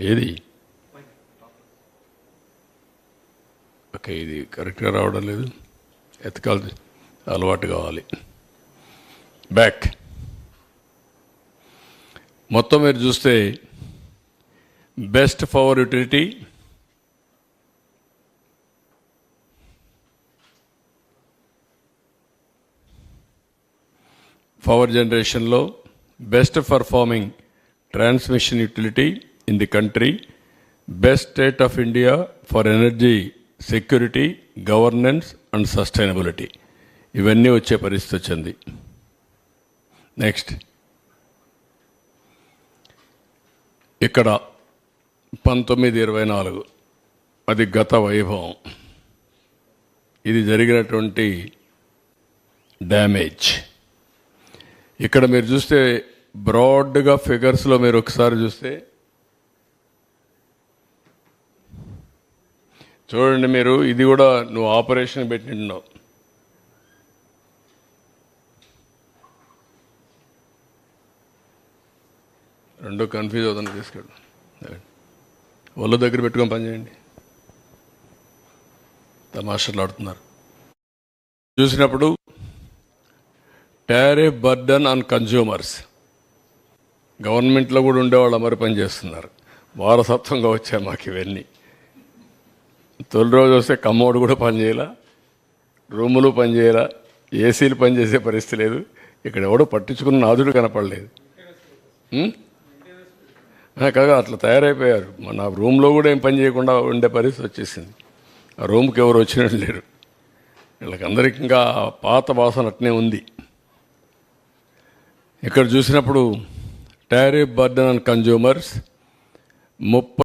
ఏది? ఓకే ఇది కరెక్ట్గా రావడం లేదు. ఎతకాలి అలవాటు కావాలి. బ్యాక్. మొత్తం మీరు చూస్తే బెస్ట్ పవర్ యూటిలిటీ. పవర్ జనరేషన్లో best performing transmission utility. In the country best state of India for energy security governance and sustainability ఇవన్నీ వచ్చే పరిస్థితి వచ్చింది. నెక్స్ట్ ఇక్కడ పంతొమ్మిది ఇరవై నాలుగు. అది గత వైభవం. ఇది జరిగినటువంటి డ్యామేజ్. ఇక్కడ మీరు చూస్తే బ్రాడ్గా ఫిగర్స్లో మీరు ఒకసారి చూస్తే చూడండి మీరు ఇది కూడా నువ్వు ఆపరేషన్ పెట్టినావు రెండు కన్ఫ్యూజ్ అవుతుంది తీసుకెళ్ళు. ఒళ్ళు దగ్గర పెట్టుకొని పని చేయండి. తమాషలు ఆడుతున్నారు. చూసినప్పుడు టారిఫ్ బర్డన్ ఆన్ కన్జ్యూమర్స్ గవర్నమెంట్లో కూడా ఉండేవాళ్ళు మరి పని చేస్తున్నారు. వారసత్వంగా వచ్చాయి మాకు ఇవన్నీ. తొలి రోజు వస్తే కమ్మోడు కూడా పనిచేయాల రూములు పనిచేయాల ఏసీలు పనిచేసే పరిస్థితి లేదు. ఇక్కడ ఎవడో పట్టించుకున్న నాదుడు కనపడలేదు. కాగా అట్లా తయారైపోయారు. మన రూమ్లో కూడా ఏం పని చేయకుండా ఉండే పరిస్థితి వచ్చేసింది. ఆ రూమ్కి ఎవరు వచ్చినట్టు లేరు. వీళ్ళకందరికి ఇంకా పాత వాసన అట్నే ఉంది. ఇక్కడ చూసినప్పుడు టారిఫ్ బర్డన్ అండ్ కన్జ్యూమర్స్ ముప్పై